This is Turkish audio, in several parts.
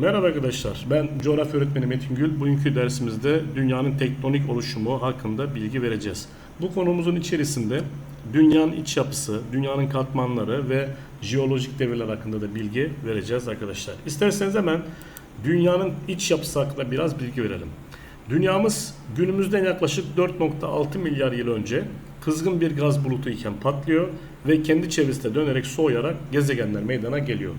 Merhaba arkadaşlar, ben coğrafya öğretmeni Metin Gül. Bugünkü dersimizde dünyanın tektonik oluşumu hakkında bilgi vereceğiz. Bu konumuzun içerisinde dünyanın iç yapısı, dünyanın katmanları ve jeolojik devirler hakkında da bilgi vereceğiz arkadaşlar. İsterseniz hemen dünyanın iç yapısı hakkında biraz bilgi verelim. Dünyamız günümüzden yaklaşık 4.6 milyar yıl önce kızgın bir gaz bulutu iken patlıyor ve kendi çevresinde dönerek soğuyarak gezegenler meydana geliyor.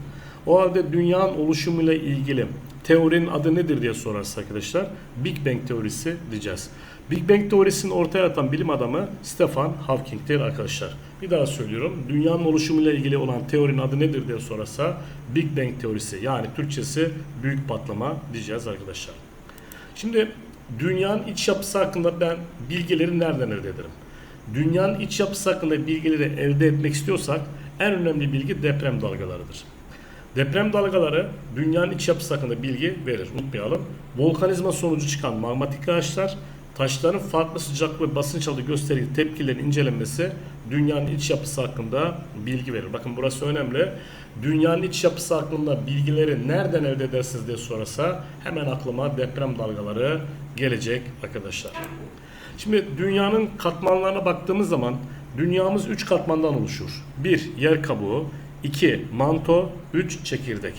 O halde dünyanın oluşumuyla ilgili teorinin adı nedir diye sorarsa arkadaşlar Big Bang teorisi diyeceğiz. Big Bang teorisini ortaya atan bilim adamı Stephen Hawking'tir arkadaşlar. Bir daha söylüyorum. Dünyanın oluşumuyla ilgili olan teorinin adı nedir diye sorarsa Big Bang teorisi yani Türkçesi büyük patlama diyeceğiz arkadaşlar. Şimdi dünyanın iç yapısı hakkında ben bilgileri nereden elde ederim? Dünyanın iç yapısı hakkında bilgileri elde etmek istiyorsak en önemli bilgi deprem dalgalarıdır. Deprem dalgaları dünyanın iç yapısı hakkında bilgi verir. Unutmayalım. Volkanizma sonucu çıkan magmatik yağışlar, taşların farklı sıcaklık ve basınç aldığı gösterdiği tepkilerin incelenmesi dünyanın iç yapısı hakkında bilgi verir. Bakın burası önemli. Dünyanın iç yapısı hakkında bilgileri nereden elde edersiniz diye sorarsa hemen aklıma deprem dalgaları gelecek arkadaşlar. Şimdi dünyanın katmanlarına baktığımız zaman dünyamız 3 katmandan oluşur. 1. Yer kabuğu 2. Manto 3. Çekirdek.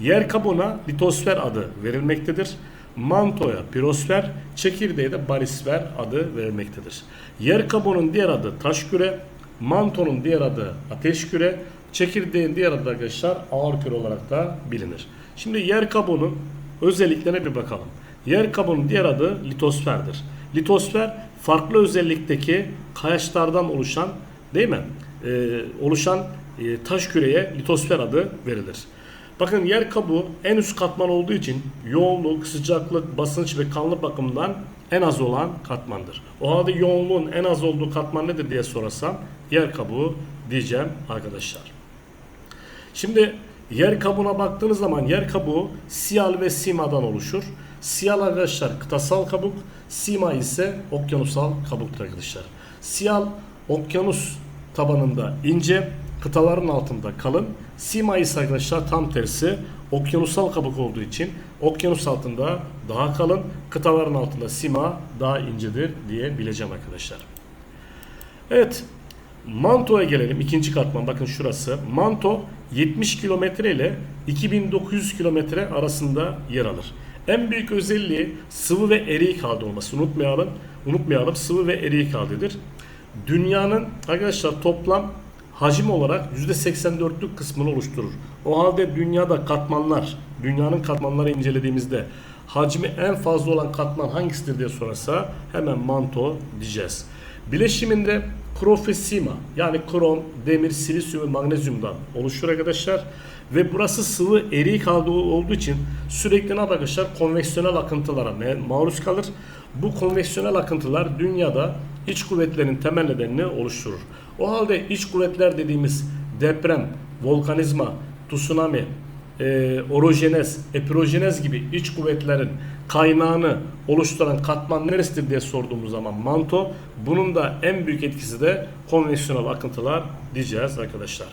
Yer kabuğuna litosfer adı verilmektedir. Mantoya pirosfer, çekirdeğe de barisfer adı verilmektedir. Yer kabuğunun diğer adı taş küre, mantonun diğer adı ateş küre, çekirdeğin diğer adı arkadaşlar ağır küre olarak da bilinir. Şimdi yer kabuğunun özelliklerine bir bakalım. Yer kabuğunun diğer adı litosferdir. Litosfer farklı özellikteki kayaçlardan oluşan değil mi? Ee, oluşan e, taş küreye litosfer adı verilir. Bakın yer kabuğu en üst katman olduğu için yoğunluk, sıcaklık, basınç ve kanlı bakımından en az olan katmandır. O halde yoğunluğun en az olduğu katman nedir diye sorarsam yer kabuğu diyeceğim arkadaşlar. Şimdi yer kabuğuna baktığınız zaman yer kabuğu siyal ve simadan oluşur. Siyal arkadaşlar kıtasal kabuk, sima ise okyanusal kabuktur arkadaşlar. Siyal okyanus tabanında ince, kıtaların altında kalın. Sima ise arkadaşlar tam tersi okyanusal kabuk olduğu için okyanus altında daha kalın, kıtaların altında sima daha incedir diyebileceğim arkadaşlar. Evet, Manto'ya gelelim. ikinci katman bakın şurası. Manto 70 kilometre ile 2900 kilometre arasında yer alır. En büyük özelliği sıvı ve eriyik halde olması. Unutmayalım. Unutmayalım sıvı ve eriyik haldedir. Dünyanın arkadaşlar toplam hacim olarak %84'lük kısmını oluşturur. O halde dünyada katmanlar, dünyanın katmanları incelediğimizde hacmi en fazla olan katman hangisidir diye sorarsa hemen manto diyeceğiz. Bileşiminde krofesima yani krom, demir, silisyum ve magnezyumdan oluşur arkadaşlar. Ve burası sıvı eriyik halde olduğu için sürekli ne arkadaşlar? Konveksiyonel akıntılara maruz kalır. Bu konveksiyonel akıntılar dünyada iç kuvvetlerin temel nedenini oluşturur. O halde iç kuvvetler dediğimiz deprem, volkanizma, tsunami, e, orojenez, epirojenez gibi iç kuvvetlerin kaynağını oluşturan katman neresidir diye sorduğumuz zaman manto. Bunun da en büyük etkisi de konveksiyonel akıntılar diyeceğiz arkadaşlar.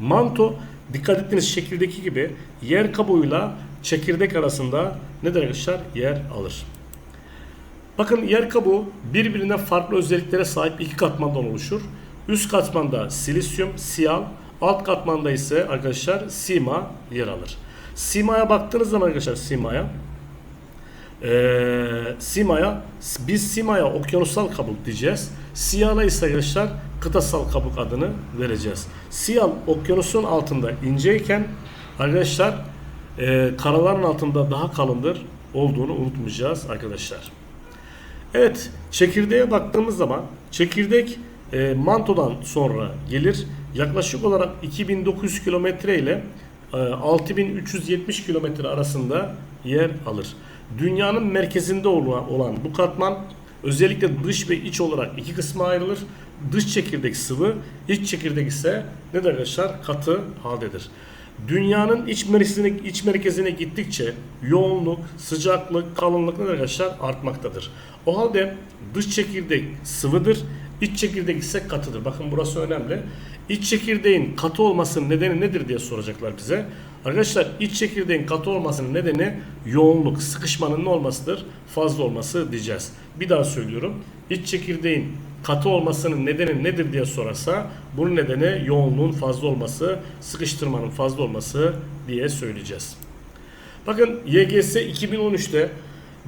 Manto dikkat ettiğiniz şekildeki gibi yer kabuğuyla çekirdek arasında ne arkadaşlar? Yer alır. Bakın yer kabuğu birbirinden farklı özelliklere sahip iki katmandan oluşur. Üst katmanda silisyum, siyal, alt katmanda ise arkadaşlar sima yer alır. Simaya baktığınız zaman arkadaşlar simaya ee, simaya biz simaya okyanusal kabuk diyeceğiz. Siyala ise arkadaşlar kıtasal kabuk adını vereceğiz. Siyal okyanusun altında inceyken arkadaşlar e, karaların altında daha kalındır olduğunu unutmayacağız arkadaşlar. Evet çekirdeğe baktığımız zaman çekirdek e, mantodan sonra gelir. Yaklaşık olarak 2900 kilometre ile e, 6370 kilometre arasında yer alır. Dünyanın merkezinde olan bu katman özellikle dış ve iç olarak iki kısma ayrılır. Dış çekirdek sıvı, iç çekirdek ise ne arkadaşlar katı haldedir. Dünyanın iç merkezine, iç merkezine gittikçe yoğunluk, sıcaklık, kalınlık ne arkadaşlar artmaktadır. O halde dış çekirdek sıvıdır, iç çekirdek ise katıdır. Bakın burası önemli. İç çekirdeğin katı olmasının nedeni nedir diye soracaklar bize. Arkadaşlar iç çekirdeğin katı olmasının nedeni yoğunluk, sıkışmanın ne olmasıdır? Fazla olması diyeceğiz. Bir daha söylüyorum. İç çekirdeğin katı olmasının nedeni nedir diye sorarsa bunun nedeni yoğunluğun fazla olması, sıkıştırmanın fazla olması diye söyleyeceğiz. Bakın YGS 2013'te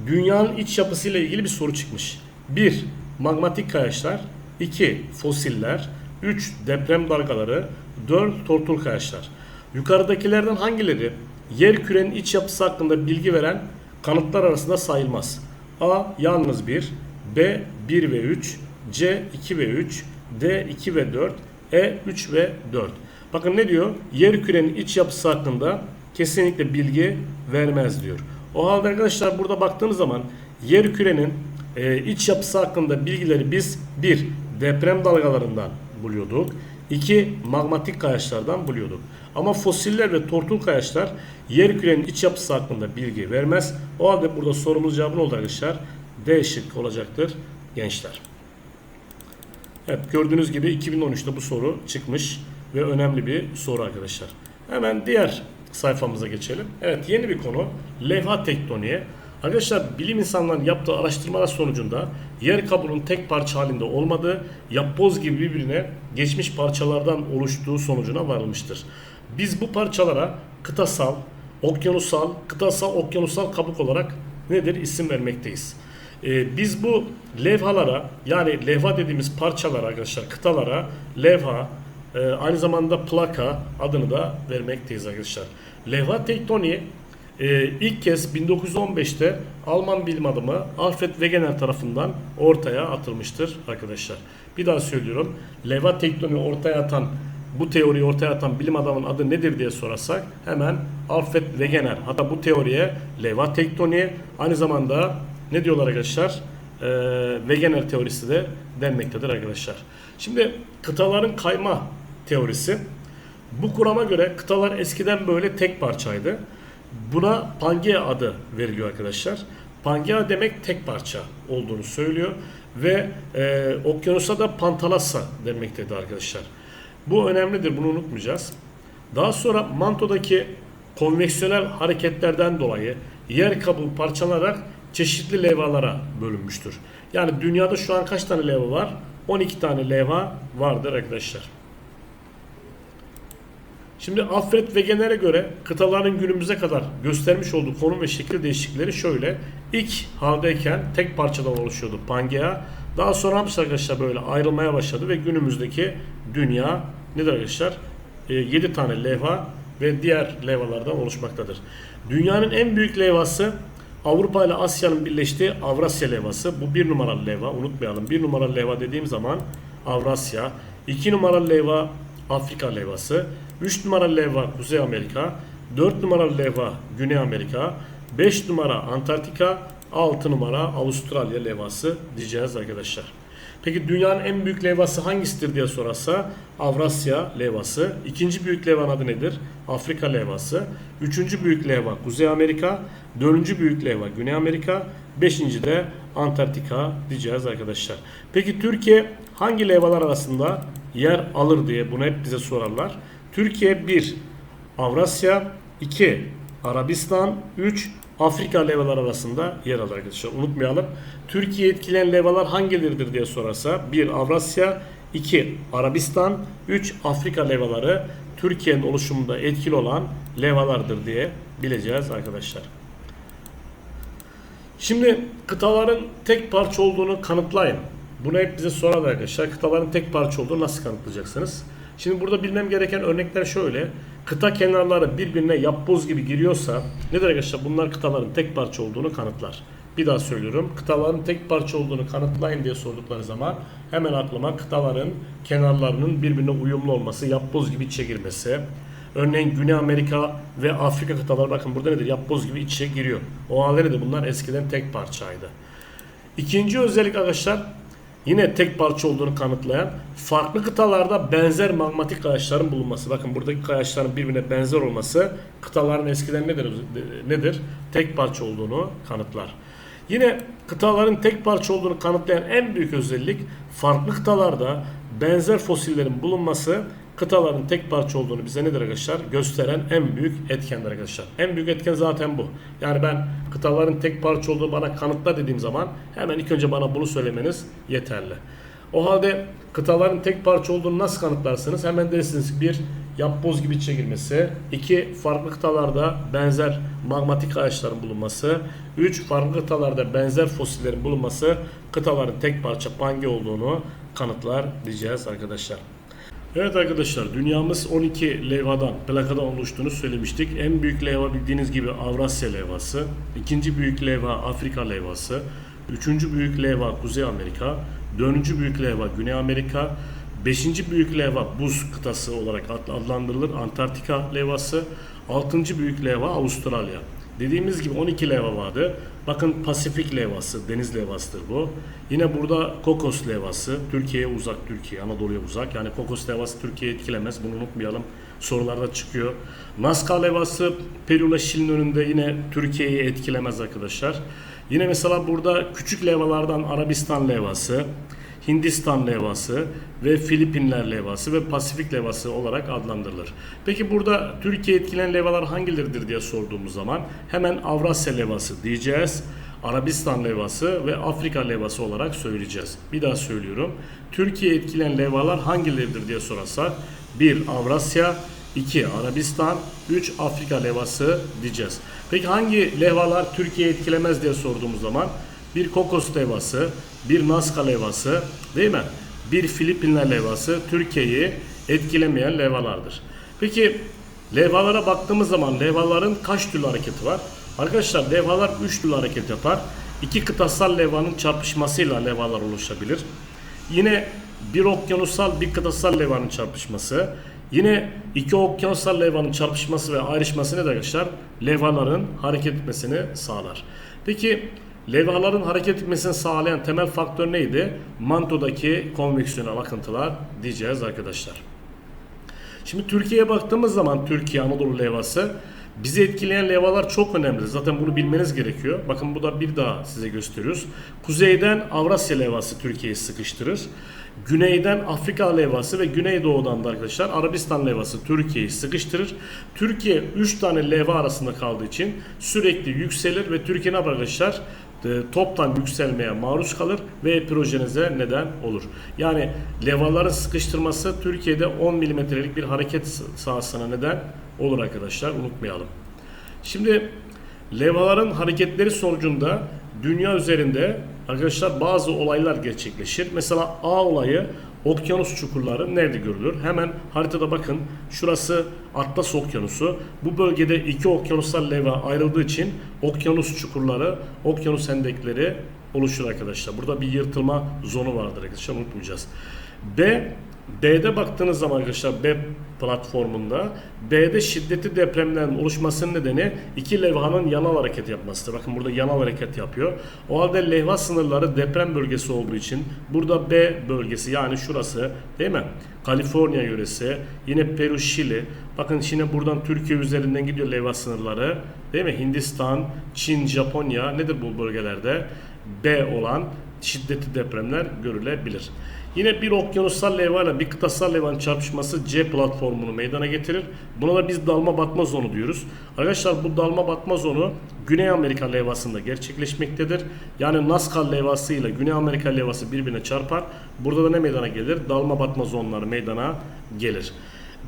dünyanın iç yapısıyla ilgili bir soru çıkmış. 1. Magmatik kayaçlar 2. Fosiller 3. Deprem dalgaları 4. Tortul kayaçlar. Yukarıdakilerden hangileri yer kürenin iç yapısı hakkında bilgi veren kanıtlar arasında sayılmaz? A. Yalnız 1 B. 1 ve 3 C. 2 ve 3 D. 2 ve 4 E. 3 ve 4 Bakın ne diyor? Yer kürenin iç yapısı hakkında kesinlikle bilgi vermez diyor. O halde arkadaşlar burada baktığımız zaman yer kürenin e, iç yapısı hakkında bilgileri biz bir deprem dalgalarından buluyorduk. iki magmatik kayaçlardan buluyorduk. Ama fosiller ve tortul kayaçlar yer kürenin iç yapısı hakkında bilgi vermez. O halde burada sorumuz cevabı ne oldu arkadaşlar? D şıkkı olacaktır gençler. Evet gördüğünüz gibi 2013'te bu soru çıkmış ve önemli bir soru arkadaşlar. Hemen diğer sayfamıza geçelim. Evet yeni bir konu levha tektoniği. Arkadaşlar bilim insanlarının yaptığı araştırmalar sonucunda yer kabuğunun tek parça halinde olmadığı, yapboz gibi birbirine geçmiş parçalardan oluştuğu sonucuna varılmıştır. Biz bu parçalara kıtasal, okyanusal, kıtasal, okyanusal kabuk olarak nedir isim vermekteyiz. Ee, biz bu levhalara yani levha dediğimiz parçalara arkadaşlar kıtalara levha e, aynı zamanda plaka adını da vermekteyiz arkadaşlar. Levha tektoniği e, ilk kez 1915'te Alman bilim adamı Alfred Wegener tarafından ortaya atılmıştır arkadaşlar. Bir daha söylüyorum. Levha tektoniği ortaya atan bu teoriyi ortaya atan bilim adamının adı nedir diye sorarsak hemen Alfred Wegener. Hatta bu teoriye levha tektoniği aynı zamanda ne diyorlar arkadaşlar? Ee, Wegener teorisi de denmektedir arkadaşlar. Şimdi kıtaların kayma teorisi. Bu kurama göre kıtalar eskiden böyle tek parçaydı. Buna Pangea adı veriliyor arkadaşlar. Pangea demek tek parça olduğunu söylüyor ve e, okyanusa da Pantalassa denmektedir arkadaşlar. Bu önemlidir bunu unutmayacağız. Daha sonra mantodaki konveksiyonel hareketlerden dolayı yer kabuğu parçalanarak çeşitli levhalara bölünmüştür. Yani dünyada şu an kaç tane levha var? 12 tane levha vardır arkadaşlar. Şimdi Alfred Wegener'e göre kıtaların günümüze kadar göstermiş olduğu konum ve şekil değişiklikleri şöyle. İlk haldeyken tek parçadan oluşuyordu Pangea. Daha sonra arkadaşlar böyle ayrılmaya başladı ve günümüzdeki dünya nedir arkadaşlar? E, 7 tane levha ve diğer levhalardan oluşmaktadır. Dünyanın en büyük levhası Avrupa ile Asya'nın birleştiği Avrasya levhası. Bu bir numaralı levha unutmayalım. Bir numaralı levha dediğim zaman Avrasya. iki numaralı levha Afrika levhası. 3 numaralı levha Kuzey Amerika. 4 numaralı levha Güney Amerika. 5 numara Antarktika. 6 numara Avustralya levhası diyeceğiz arkadaşlar. Peki dünyanın en büyük levhası hangisidir diye sorarsa Avrasya levhası. İkinci büyük levhanın adı nedir? Afrika levhası. Üçüncü büyük levha Kuzey Amerika. Dördüncü büyük levha Güney Amerika. Beşinci de Antarktika diyeceğiz arkadaşlar. Peki Türkiye hangi levhalar arasında yer alır diye bunu hep bize sorarlar. Türkiye 1. Avrasya 2. Arabistan 3. Afrika levhalar arasında yer alır arkadaşlar. Unutmayalım. Türkiye etkileyen levhalar hangileridir diye sorarsa 1. Avrasya 2. Arabistan 3. Afrika levhaları Türkiye'nin oluşumunda etkili olan levhalardır diye bileceğiz arkadaşlar. Şimdi kıtaların tek parça olduğunu kanıtlayın. Bunu hep bize sorar arkadaşlar. Kıtaların tek parça olduğunu nasıl kanıtlayacaksınız? Şimdi burada bilmem gereken örnekler şöyle. Kıta kenarları birbirine yapboz gibi giriyorsa nedir arkadaşlar? Bunlar kıtaların tek parça olduğunu kanıtlar. Bir daha söylüyorum. Kıtaların tek parça olduğunu kanıtlayın diye sordukları zaman hemen aklıma kıtaların kenarlarının birbirine uyumlu olması, yapboz gibi içe girmesi. Örneğin Güney Amerika ve Afrika kıtaları bakın burada nedir? Yapboz gibi içe giriyor. O halde de bunlar eskiden tek parçaydı. İkinci özellik arkadaşlar yine tek parça olduğunu kanıtlayan farklı kıtalarda benzer magmatik kayaçların bulunması. Bakın buradaki kayaçların birbirine benzer olması kıtaların eskiden nedir? Nedir? Tek parça olduğunu kanıtlar. Yine kıtaların tek parça olduğunu kanıtlayan en büyük özellik farklı kıtalarda benzer fosillerin bulunması kıtaların tek parça olduğunu bize nedir arkadaşlar? Gösteren en büyük etkendir arkadaşlar. En büyük etken zaten bu. Yani ben kıtaların tek parça olduğunu bana kanıtla dediğim zaman hemen ilk önce bana bunu söylemeniz yeterli. O halde kıtaların tek parça olduğunu nasıl kanıtlarsınız? Hemen dersiniz bir yapboz gibi çekilmesi, iki farklı kıtalarda benzer magmatik ağaçların bulunması, üç farklı kıtalarda benzer fosillerin bulunması kıtaların tek parça pange olduğunu kanıtlar diyeceğiz arkadaşlar. Evet arkadaşlar dünyamız 12 levhadan, plakadan oluştuğunu söylemiştik. En büyük levha bildiğiniz gibi Avrasya levhası. ikinci büyük levha Afrika levhası. Üçüncü büyük levha Kuzey Amerika. Dördüncü büyük levha Güney Amerika. Beşinci büyük levha buz kıtası olarak adlandırılır. Antarktika levhası. Altıncı büyük levha Avustralya. Dediğimiz gibi 12 levha vardı. Bakın Pasifik levhası, deniz levhasıdır bu. Yine burada Kokos levhası, Türkiye'ye uzak, Türkiye, Anadolu'ya uzak. Yani Kokos levhası Türkiye'yi etkilemez, bunu unutmayalım. Sorularda çıkıyor. Nazca levhası Peru ile Şili'nin önünde yine Türkiye'yi etkilemez arkadaşlar. Yine mesela burada küçük levhalardan Arabistan levhası, Hindistan levhası ve Filipinler levhası ve Pasifik levhası olarak adlandırılır. Peki burada Türkiye etkileyen levhalar hangileridir diye sorduğumuz zaman hemen Avrasya levhası diyeceğiz. Arabistan levhası ve Afrika levhası olarak söyleyeceğiz. Bir daha söylüyorum. Türkiye etkileyen levhalar hangileridir diye sorarsak 1 Avrasya, 2 Arabistan, 3 Afrika levhası diyeceğiz. Peki hangi levhalar Türkiye etkilemez diye sorduğumuz zaman bir Kokos levhası, bir Nazca levhası değil mi? Bir Filipinler levhası Türkiye'yi etkilemeyen levhalardır. Peki levhalara baktığımız zaman levhaların kaç türlü hareketi var? Arkadaşlar levhalar 3 türlü hareket yapar. İki kıtasal levhanın çarpışmasıyla levhalar oluşabilir. Yine bir okyanusal bir kıtasal levhanın çarpışması. Yine iki okyanusal levhanın çarpışması ve ayrışması ne arkadaşlar? Levhaların hareket etmesini sağlar. Peki Levhaların hareket etmesini sağlayan temel faktör neydi? Mantodaki konveksiyonel akıntılar diyeceğiz arkadaşlar. Şimdi Türkiye'ye baktığımız zaman Türkiye Anadolu levhası bizi etkileyen levhalar çok önemli. Zaten bunu bilmeniz gerekiyor. Bakın bu da bir daha size gösteriyoruz. Kuzeyden Avrasya levhası Türkiye'yi sıkıştırır. Güneyden Afrika levhası ve Güneydoğu'dan da arkadaşlar Arabistan levhası Türkiye'yi sıkıştırır. Türkiye 3 tane levha arasında kaldığı için sürekli yükselir ve Türkiye arkadaşlar? E, toptan yükselmeye maruz kalır ve eprojenize neden olur. Yani levhaların sıkıştırması Türkiye'de 10 milimetrelik bir hareket sahasına neden olur arkadaşlar unutmayalım. Şimdi levhaların hareketleri sonucunda dünya üzerinde arkadaşlar bazı olaylar gerçekleşir. Mesela A olayı okyanus çukurları nerede görülür? Hemen haritada bakın. Şurası Atlas Okyanusu. Bu bölgede iki okyanusal levha ayrıldığı için okyanus çukurları, okyanus hendekleri oluşur arkadaşlar. Burada bir yırtılma zonu vardır arkadaşlar unutmayacağız. B B'de baktığınız zaman arkadaşlar B platformunda B'de şiddetli depremlerin oluşmasının nedeni iki levhanın yanal hareket yapmasıdır. Bakın burada yanal hareket yapıyor. O halde levha sınırları deprem bölgesi olduğu için burada B bölgesi yani şurası değil mi? Kaliforniya yöresi, yine Peru, Şili. Bakın şimdi buradan Türkiye üzerinden gidiyor levha sınırları. Değil mi? Hindistan, Çin, Japonya nedir bu bölgelerde? B olan şiddetli depremler görülebilir. Yine bir okyanusal levha ile bir kıtasal levhanın çarpışması C platformunu meydana getirir. Buna da biz dalma batma zonu diyoruz. Arkadaşlar bu dalma batma zonu Güney Amerika levhasında gerçekleşmektedir. Yani Nazca levhası ile Güney Amerika levhası birbirine çarpar. Burada da ne meydana gelir? Dalma batma zonları meydana gelir.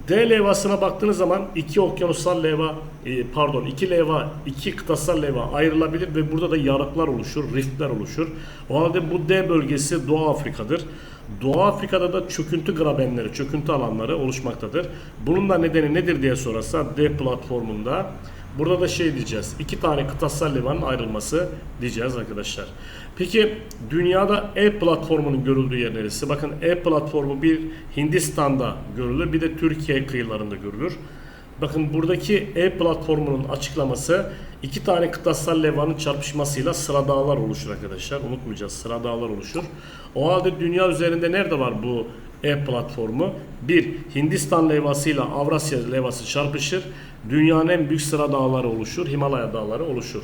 D levhasına baktığınız zaman iki okyanusal levha e, pardon iki levha iki kıtasal levha ayrılabilir ve burada da yarıklar oluşur, riftler oluşur. O halde bu D bölgesi Doğu Afrika'dır. Doğu Afrika'da da çöküntü grabenleri, çöküntü alanları oluşmaktadır. Bunun da nedeni nedir diye sorarsa D platformunda burada da şey diyeceğiz. iki tane kıtasal levhanın ayrılması diyeceğiz arkadaşlar. Peki dünyada E platformunun görüldüğü yer neresi? Bakın E platformu bir Hindistan'da görülür bir de Türkiye kıyılarında görülür. Bakın buradaki E platformunun açıklaması iki tane kıtasal levhanın çarpışmasıyla sıra dağlar oluşur arkadaşlar. Unutmayacağız sıra dağlar oluşur. O halde dünya üzerinde nerede var bu E platformu? Bir Hindistan levhasıyla Avrasya levhası çarpışır. dünyanın en büyük sıra dağları oluşur, Himalaya dağları oluşur.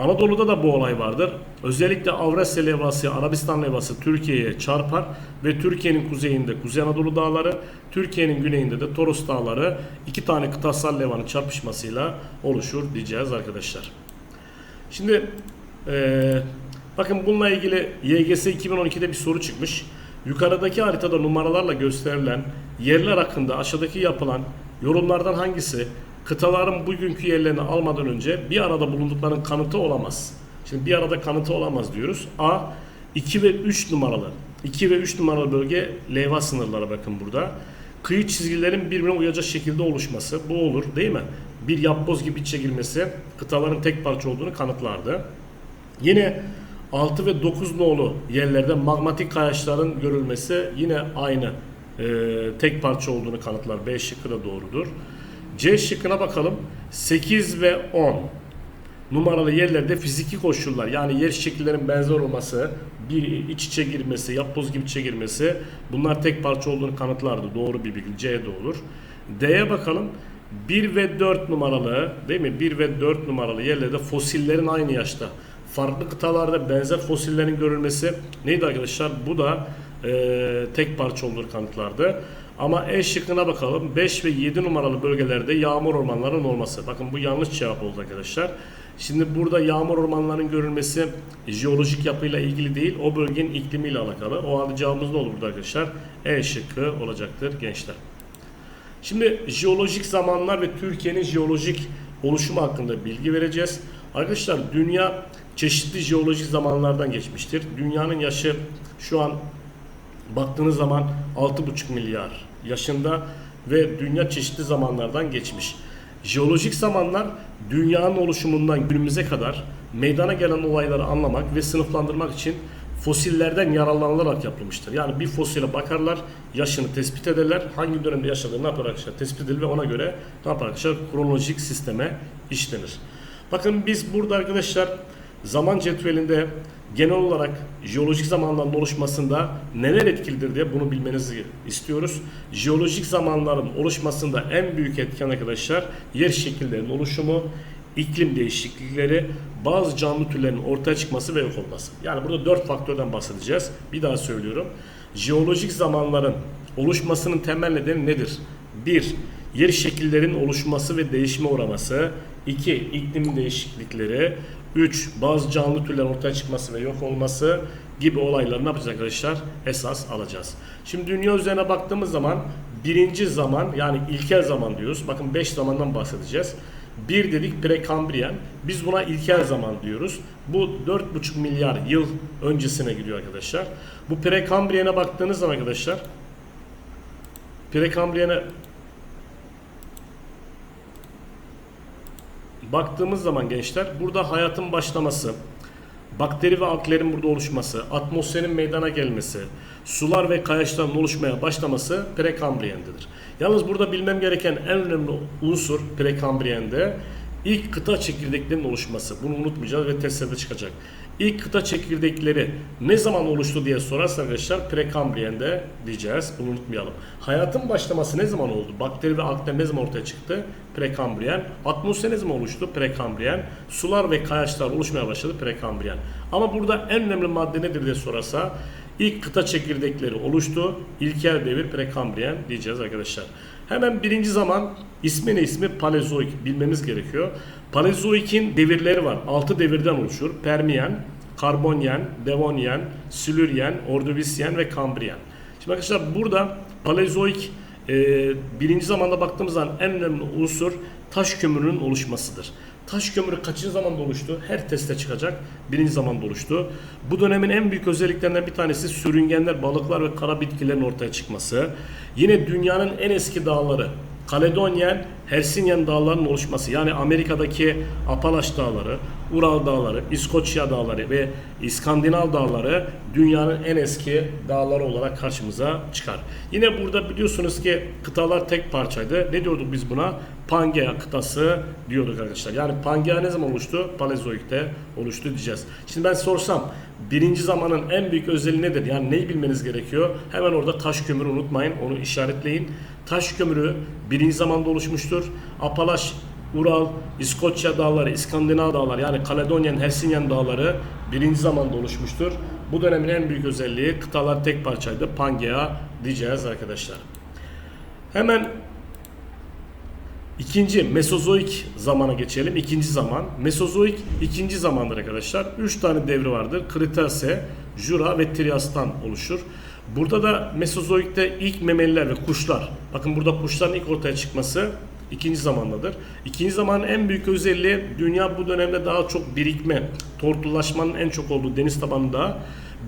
Anadolu'da da bu olay vardır. Özellikle Avrasya levhası, Arabistan levhası Türkiye'ye çarpar ve Türkiye'nin kuzeyinde Kuzey Anadolu dağları, Türkiye'nin güneyinde de Toros dağları iki tane kıtasal levhanın çarpışmasıyla oluşur diyeceğiz arkadaşlar. Şimdi eee, bakın bununla ilgili YGS 2012'de bir soru çıkmış. Yukarıdaki haritada numaralarla gösterilen yerler hakkında aşağıdaki yapılan yorumlardan hangisi kıtaların bugünkü yerlerini almadan önce bir arada bulunduklarının kanıtı olamaz. Şimdi bir arada kanıtı olamaz diyoruz. A 2 ve 3 numaralı. 2 ve 3 numaralı bölge levha sınırları bakın burada. Kıyı çizgilerin birbirine uyacak şekilde oluşması. Bu olur değil mi? Bir yapboz gibi çekilmesi kıtaların tek parça olduğunu kanıtlardı. Yine 6 ve 9 nolu yerlerde magmatik kayaçların görülmesi yine aynı e, tek parça olduğunu kanıtlar. B şıkkı da doğrudur. C şıkkına bakalım. 8 ve 10 numaralı yerlerde fiziki koşullar yani yer şekillerinin benzer olması, bir iç içe girmesi, yapboz gibi içe girmesi bunlar tek parça olduğunu kanıtlardı. Doğru bir bilgi. C de olur. D'ye bakalım. 1 ve 4 numaralı değil mi? 1 ve 4 numaralı yerlerde fosillerin aynı yaşta. Farklı kıtalarda benzer fosillerin görülmesi neydi arkadaşlar? Bu da e, tek parça olduğunu kanıtlardı. Ama E şıkkına bakalım. 5 ve 7 numaralı bölgelerde yağmur ormanlarının olması. Bakın bu yanlış cevap oldu arkadaşlar. Şimdi burada yağmur ormanlarının görülmesi jeolojik yapıyla ilgili değil, o bölgenin iklimiyle alakalı. O halde cevabımız ne olur burada arkadaşlar? E şıkkı olacaktır gençler. Şimdi jeolojik zamanlar ve Türkiye'nin jeolojik oluşumu hakkında bilgi vereceğiz. Arkadaşlar dünya çeşitli jeolojik zamanlardan geçmiştir. Dünyanın yaşı şu an baktığınız zaman 6,5 milyar yaşında ve dünya çeşitli zamanlardan geçmiş. Jeolojik zamanlar dünyanın oluşumundan günümüze kadar meydana gelen olayları anlamak ve sınıflandırmak için fosillerden yararlanılarak yapılmıştır. Yani bir fosile bakarlar, yaşını tespit ederler, hangi dönemde yaşadığını ne yapar arkadaşlar tespit edilir ve ona göre ne yapar arkadaşlar kronolojik sisteme işlenir. Bakın biz burada arkadaşlar zaman cetvelinde genel olarak jeolojik zamanların oluşmasında neler etkilidir diye bunu bilmenizi istiyoruz. Jeolojik zamanların oluşmasında en büyük etken arkadaşlar yer şekillerinin oluşumu, iklim değişiklikleri, bazı canlı türlerin ortaya çıkması ve yok olması. Yani burada dört faktörden bahsedeceğiz. Bir daha söylüyorum. Jeolojik zamanların oluşmasının temel nedeni nedir? 1. Yer şekillerin oluşması ve değişime uğraması. 2. iklim değişiklikleri. 3. Bazı canlı türlerin ortaya çıkması ve yok olması gibi olayları ne yapacağız arkadaşlar? Esas alacağız. Şimdi dünya üzerine baktığımız zaman birinci zaman yani ilkel zaman diyoruz. Bakın 5 zamandan bahsedeceğiz. Bir dedik prekambriyen. Biz buna ilkel zaman diyoruz. Bu 4,5 milyar yıl öncesine gidiyor arkadaşlar. Bu prekambriyene baktığınız zaman arkadaşlar prekambriyene baktığımız zaman gençler burada hayatın başlaması, bakteri ve alglerin burada oluşması, atmosferin meydana gelmesi, sular ve kayaçların oluşmaya başlaması prekambriyendedir. Yalnız burada bilmem gereken en önemli unsur prekambriyende ilk kıta çekirdeklerinin oluşması. Bunu unutmayacağız ve testlerde çıkacak. İlk kıta çekirdekleri ne zaman oluştu diye sorarsa arkadaşlar prekambriyende diyeceğiz. Bunu unutmayalım. Hayatın başlaması ne zaman oldu? Bakteri ve algler ne zaman ortaya çıktı? Prekambriyen. Atmosfer ne zaman oluştu? Prekambriyen. Sular ve kayaçlar oluşmaya başladı? Prekambriyen. Ama burada en önemli madde nedir diye sorarsa ilk kıta çekirdekleri oluştu. İlkel devir prekambriyen diyeceğiz arkadaşlar. Hemen birinci zaman ismi ne ismi? Palezoik bilmemiz gerekiyor. Palezoik'in devirleri var. 6 devirden oluşur. Permiyen, Karbonyen, Devonyen, Silüryen, Ordovisiyen ve Kambriyen. Şimdi arkadaşlar burada Palezoik e, birinci zamanda baktığımız zaman en önemli unsur taş kömürünün oluşmasıdır. Taş kömürü kaçıncı zamanda oluştu? Her testte çıkacak. Birinci zamanda oluştu. Bu dönemin en büyük özelliklerinden bir tanesi sürüngenler, balıklar ve kara bitkilerin ortaya çıkması. Yine dünyanın en eski dağları Kaledonyen, Hersinyen dağlarının oluşması yani Amerika'daki Apalaş dağları, Ural dağları, İskoçya dağları ve İskandinav dağları dünyanın en eski dağları olarak karşımıza çıkar. Yine burada biliyorsunuz ki kıtalar tek parçaydı. Ne diyorduk biz buna? Pangea kıtası diyorduk arkadaşlar. Yani Pangea ne zaman oluştu? Palezoik'te oluştu diyeceğiz. Şimdi ben sorsam birinci zamanın en büyük özelliği nedir? Yani neyi bilmeniz gerekiyor? Hemen orada taş kömürü unutmayın. Onu işaretleyin. Taş kömürü birinci zamanda oluşmuştur. Apalaş Ural, İskoçya dağları, İskandinav dağları yani Kaledonya'nın Helsinyen dağları birinci zamanda oluşmuştur. Bu dönemin en büyük özelliği kıtalar tek parçaydı. Pangea diyeceğiz arkadaşlar. Hemen İkinci Mesozoik zamana geçelim. İkinci zaman. Mesozoik ikinci zamandır arkadaşlar. Üç tane devri vardır. Kretase, Jura ve Trias'tan oluşur. Burada da Mesozoik'te ilk memeliler ve kuşlar. Bakın burada kuşların ilk ortaya çıkması ikinci zamandadır. İkinci zamanın en büyük özelliği dünya bu dönemde daha çok birikme, tortullaşmanın en çok olduğu deniz tabanında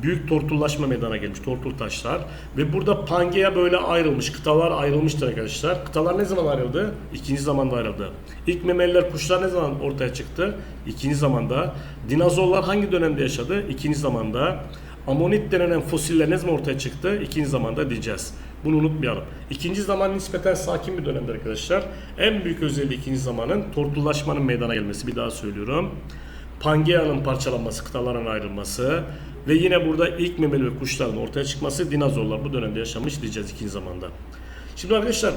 büyük tortullaşma meydana gelmiş. Tortul taşlar. Ve burada Pangea böyle ayrılmış. Kıtalar ayrılmıştır arkadaşlar. Kıtalar ne zaman ayrıldı? İkinci zamanda ayrıldı. İlk memeliler kuşlar ne zaman ortaya çıktı? İkinci zamanda. Dinozorlar hangi dönemde yaşadı? İkinci zamanda. Amonit denilen fosiller ne zaman ortaya çıktı? İkinci zamanda diyeceğiz. Bunu unutmayalım. İkinci zaman nispeten sakin bir dönemdir arkadaşlar. En büyük özelliği ikinci zamanın tortullaşmanın meydana gelmesi. Bir daha söylüyorum. Pangea'nın parçalanması, kıtaların ayrılması ve yine burada ilk memeli ve kuşların ortaya çıkması dinozorlar bu dönemde yaşamış diyeceğiz ikinci zamanda. Şimdi arkadaşlar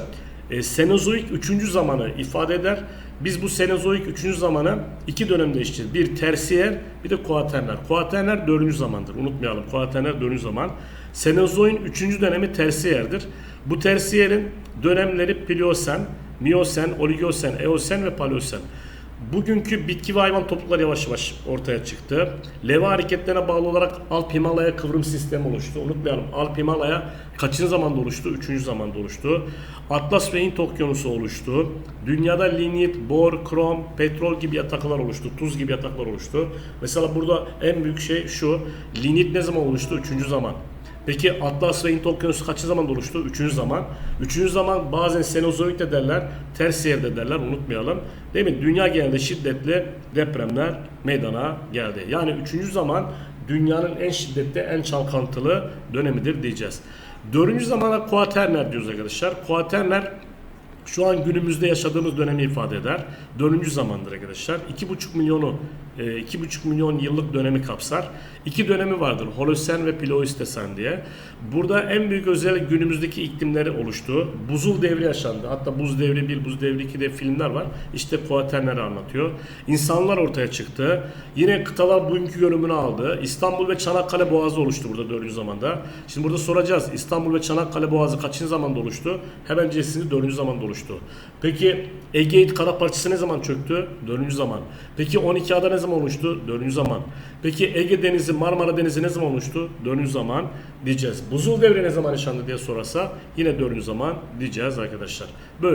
e, Senozoik 3. zamanı ifade eder. Biz bu Senozoik 3. zamanı iki dönemde işleyeceğiz. Bir tersiyer bir de kuaterner. Kuaterner 4. zamandır. Unutmayalım kuaterner 4. zaman. Senozoik'in 3. dönemi tersiyerdir. Bu tersiyerin dönemleri Pliosen, Miyosen, Oligosen, Eosen ve Paleosen. Bugünkü bitki ve hayvan toplulukları yavaş yavaş ortaya çıktı. Leva hareketlerine bağlı olarak Alp Himalaya kıvrım sistemi oluştu. Unutmayalım Alp Himalaya kaçıncı zamanda oluştu? Üçüncü zamanda oluştu. Atlas ve Hint okyanusu oluştu. Dünyada lignit, bor, krom, petrol gibi yataklar oluştu. Tuz gibi yataklar oluştu. Mesela burada en büyük şey şu. Lignit ne zaman oluştu? Üçüncü zaman. Peki Atlas ve Hint Okyanusu kaçıncı zaman oluştu? Üçüncü zaman. Üçüncü zaman bazen Senozoik de derler, Tersiyer de derler unutmayalım. Değil mi? Dünya genelinde şiddetli depremler meydana geldi. Yani üçüncü zaman dünyanın en şiddetli, en çalkantılı dönemidir diyeceğiz. Dördüncü zamana Kuaterner diyoruz arkadaşlar. Kuaterner şu an günümüzde yaşadığımız dönemi ifade eder. Dördüncü zamandır arkadaşlar. 2,5 milyonu, e, 2,5 milyon yıllık dönemi kapsar. İki dönemi vardır. Holosen ve Pleistosen diye. Burada en büyük özellik günümüzdeki iklimleri oluştu. Buzul devri yaşandı. Hatta buz devri 1, buz devri 2 de filmler var. İşte Kuaternleri anlatıyor. İnsanlar ortaya çıktı. Yine kıtalar bugünkü görünümünü aldı. İstanbul ve Çanakkale Boğazı oluştu burada dördüncü zamanda. Şimdi burada soracağız. İstanbul ve Çanakkale Boğazı kaçıncı zamanda oluştu? Hemen C'sini dördüncü zamanda oluştu. Peki Ege kara parçası ne zaman çöktü? Dördüncü zaman. Peki 12 ada ne zaman oluştu? Dördüncü zaman. Peki Ege Denizi, Marmara Denizi ne zaman oluştu? Dördüncü zaman diyeceğiz. Buzul devri ne zaman yaşandı diye sorarsa yine dördüncü zaman diyeceğiz arkadaşlar. Böyle